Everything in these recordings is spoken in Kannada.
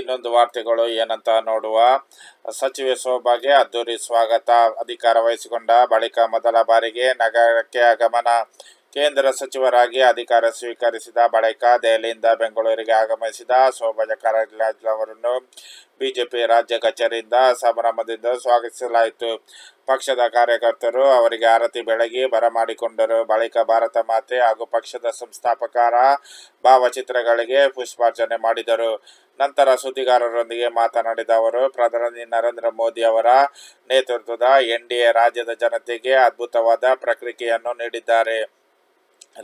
ಇನ್ನೊಂದು ವಾರ್ತೆಗಳು ಏನಂತ ನೋಡುವ. ಸಚಿವೆ ಶೋಭಾಗೆ ಅದ್ದೂರಿ ಸ್ವಾಗತ ಅಧಿಕಾರ ವಹಿಸಿಕೊಂಡ ಬಳಿಕ ಮೊದಲ ಬಾರಿಗೆ ನಗರಕ್ಕೆ ಆಗಮನ. ಕೇಂದ್ರ ಸಚಿವರಾಗಿ ಅಧಿಕಾರ ಸ್ವೀಕರಿಸಿದ ಬಳಿಕ ದೆಹಲಿಯಿಂದ ಬೆಂಗಳೂರಿಗೆ ಆಗಮಿಸಿದ ಶೋಭಾ ಕರಂದ್ಲಾಜೆ ಅವರನ್ನು ಬಿಜೆಪಿ ರಾಜ್ಯ ಕಚೇರಿಯಿಂದ ಸಂಭ್ರಮದಿಂದ ಸ್ವಾಗತಿಸಲಾಯಿತು. ಪಕ್ಷದ ಕಾರ್ಯಕರ್ತರು ಅವರಿಗೆ ಆರತಿ ಬೆಳಗಿ ಬರಮಾಡಿಕೊಂಡರು. ಬಳಿಕ ಭಾರತ ಮಾತೆ ಹಾಗೂ ಪಕ್ಷದ ಸಂಸ್ಥಾಪಕರ ಭಾವಚಿತ್ರಗಳಿಗೆ ಪುಷ್ಪಾರ್ಚನೆ ಮಾಡಿದರು. ನಂತರ ಸುದ್ದಿಗಾರರೊಂದಿಗೆ ಮಾತನಾಡಿದ ಅವರು, ಪ್ರಧಾನಿ ನರೇಂದ್ರ ಮೋದಿ ಅವರ ನೇತೃತ್ವದ ಎನ್ಡಿಎ ರಾಜ್ಯದ ಜನತೆಗೆ ಅದ್ಭುತವಾದ ಪ್ರಕ್ರಿಯೆಯನ್ನು ನೀಡಿದ್ದಾರೆ.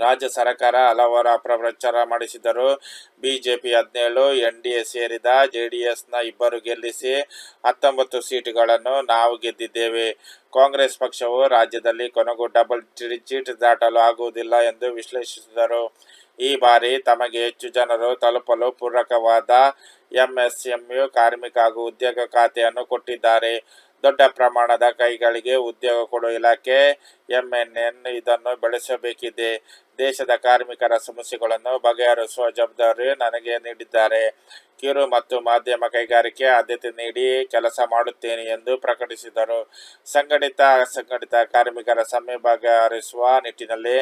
ರಾಜ್ಯ ಸರ್ಕಾರ ಹಲವಾರು ಪ್ರಚಾರ ಮಾಡಿಸಿದರು ಬಿಜೆಪಿ ಹದಿನೇಳು ಎನ್ಡಿಎ ಸೇರಿದ ಜೆಡಿಎಸ್ನ ಇಬ್ಬರು ಗೆಲ್ಲಿಸಿ ಹತ್ತೊಂಬತ್ತು ಸೀಟುಗಳನ್ನು ನಾವು ಗೆದ್ದಿದ್ದೇವೆ. ಕಾಂಗ್ರೆಸ್ ಪಕ್ಷವು ರಾಜ್ಯದಲ್ಲಿ ಕೊನೆಗೂ ಡಬಲ್ ಚೀಟ್ ದಾಟಲು ಆಗುವುದಿಲ್ಲ ಎಂದು ವಿಶ್ಲೇಷಿಸಿದರು. ಈ ಬಾರಿ ತಮಗೆ ಹೆಚ್ಚು ಜನರು ತಲುಪಲು ಪೂರಕವಾದ ಎಂಎಸ್ಎಂಯು ಕಾರ್ಮಿಕ ಹಾಗೂ ಉದ್ಯೋಗ ಖಾತೆಯನ್ನು ಕೊಟ್ಟಿದ್ದಾರೆ. ದೊಡ್ಡ ಪ್ರಮಾಣದ ಕೈಗಳಿಗೆ ಉದ್ಯೋಗ ಕೊಡುವ ಇಲಾಖೆ ಎಂಎನ್ಎನ್ ಇದನ್ನು ಬೆಳೆಸಬೇಕಿದೆ. ದೇಶದ ಕಾರ್ಮಿಕರ ಸಮಸ್ಯೆಗಳನ್ನು ಬಗೆಹರಿಸುವ ಜವಾಬ್ದಾರಿ ನನಗೆ ನೀಡಿದ್ದಾರೆ. ಕಿರು ಮತ್ತು ಮಾಧ್ಯಮ ಕೈಗಾರಿಕೆ ಆದ್ಯತೆ ನೀಡಿ ಕೆಲಸ ಮಾಡುತ್ತೇನೆ ಎಂದು ಪ್ರಕಟಿಸಿದರು. ಸಂಘಟಿತ, ಅಸಂಘಟಿತ ಕಾರ್ಮಿಕರ ಸಮ್మె ಬಗೆಹರಿಸುವ ನಿಟ್ಟಿನಲ್ಲಿ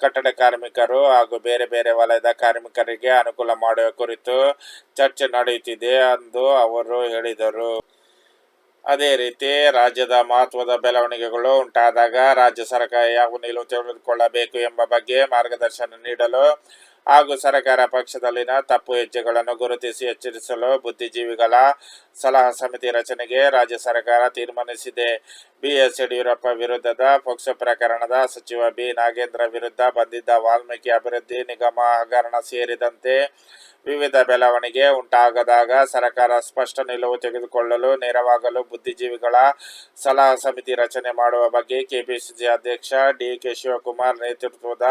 ಕಟ್ಟಡ ಕಾರ್ಮಿಕರು ಹಾಗೂ ಬೇರೆ ಬೇರೆ ವಲಯದ ಕಾರ್ಮಿಕರಿಗೆ ಅನುಕೂಲ ಮಾಡುವ ಕುರಿತು ಚರ್ಚೆ ನಡೆಯುತ್ತಿದೆ ಎಂದು ಅವರು ಹೇಳಿದರು. ಅದೇ ರೀತಿ ರಾಜ್ಯದ ಮಹತ್ವದ ಬೆಳವಣಿಗೆಗಳು ಉಂಟಾದಾಗ ರಾಜ್ಯ ಸರ್ಕಾರ ಯಾವ ನಿಲುವು ತೆಗೆದುಕೊಳ್ಳಬೇಕು ಎಂಬ ಬಗ್ಗೆ ಮಾರ್ಗದರ್ಶನ ನೀಡಲು ಹಾಗೂ ಸರ್ಕಾರ ಪಕ್ಷದಲ್ಲಿನ ತಪ್ಪು ಹೆಜ್ಜೆಗಳನ್ನು ಗುರುತಿಸಿ ಎಚ್ಚರಿಸಲು ಬುದ್ಧಿಜೀವಿಗಳ ಸಲಹಾ ಸಮಿತಿ ರಚನೆಗೆ ರಾಜ್ಯ ಸರ್ಕಾರ ತೀರ್ಮಾನಿಸಿದೆ. ಬಿಎಸ್ ಯಡಿಯೂರಪ್ಪ ವಿರುದ್ಧದ ಪಕ್ಷ ಪ್ರಕರಣದ ಸಚಿವ ಬಿ ನಾಗೇಂದ್ರ ವಿರುದ್ಧ ಬಂದಿದ್ದ ವಾಲ್ಮೀಕಿ ಅಭಿವೃದ್ಧಿ ನಿಗಮ ಹಗರಣ ಸೇರಿದಂತೆ ವಿವಿಧ ಬೆಳವಣಿಗೆ ಉಂಟಾಗದಾಗ ಸರ್ಕಾರ ಸ್ಪಷ್ಟ ನಿಲುವು ತೆಗೆದುಕೊಳ್ಳಲು ನೆರವಾಗಲು ಬುದ್ಧಿಜೀವಿಗಳ ಸಲಹಾ ಸಮಿತಿ ರಚನೆ ಮಾಡುವ ಬಗ್ಗೆ ಕೆಪಿಸಿಸಿ ಅಧ್ಯಕ್ಷ ಡಿ ಕೆ ಶಿವಕುಮಾರ್ ನೇತೃತ್ವದ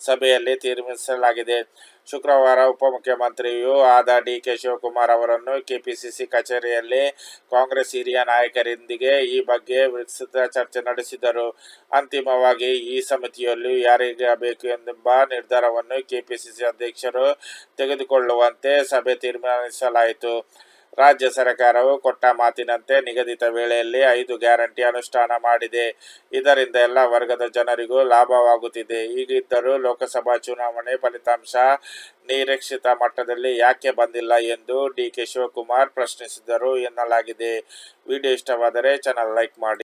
ಸಭೆಯಲ್ಲಿ ತೀರ್ಮಾನಿಸಲಾಗಿದೆ. ಶುಕ್ರವಾರ ಉಪಮುಖ್ಯಮಂತ್ರಿಯೂ ಆದ ಡಿ ಕೆ ಶಿವಕುಮಾರ್ ಅವರನ್ನು ಕೆಪಿಸಿಸಿ ಕಚೇರಿಯಲ್ಲಿ ಕಾಂಗ್ರೆಸ್ ಹಿರಿಯ ನಾಯಕರೊಂದಿಗೆ ಈ ಬಗ್ಗೆ ವಿಸ್ತೃತ ಚರ್ಚೆ ನಡೆಸಿದರು. ಅಂತಿಮವಾಗಿ ಈ ಸಮಿತಿಯಲ್ಲಿ ಯಾರಿರಬೇಕು ಎಂಬ ನಿರ್ಧಾರವನ್ನು ಕೆಪಿಸಿಸಿ ಅಧ್ಯಕ್ಷರು ತೆಗೆದುಕೊಳ್ಳುವಂತೆ ಸಭೆ ತೀರ್ಮಾನಿಸಲಾಯಿತು. ರಾಜ್ಯ ಸರ್ಕಾರವು ಕೊಟ್ಟ ಮಾತಿನಂತೆ ನಿಗದಿತ ವೇಳೆಯಲ್ಲಿ ಐದು ಗ್ಯಾರಂಟಿ ಅನುಷ್ಠಾನ ಮಾಡಿದೆ. ಇದರಿಂದ ಎಲ್ಲ ವರ್ಗದ ಜನರಿಗೂ ಲಾಭವಾಗುತ್ತಿದೆ. ಈಗಿದ್ದರೂ ಲೋಕಸಭಾ ಚುನಾವಣೆ ಫಲಿತಾಂಶ ನಿರೀಕ್ಷಿತ ಮಟ್ಟದಲ್ಲಿ ಯಾಕೆ ಬಂದಿಲ್ಲ ಎಂದು ಡಿ ಕೆ ಶಿವಕುಮಾರ್ ಪ್ರಶ್ನಿಸಿದರು ಎನ್ನಲಾಗಿದೆ. ವಿಡಿಯೋ ಇಷ್ಟವಾದರೆ ಚಾನಲ್ ಲೈಕ್ ಮಾಡಿ.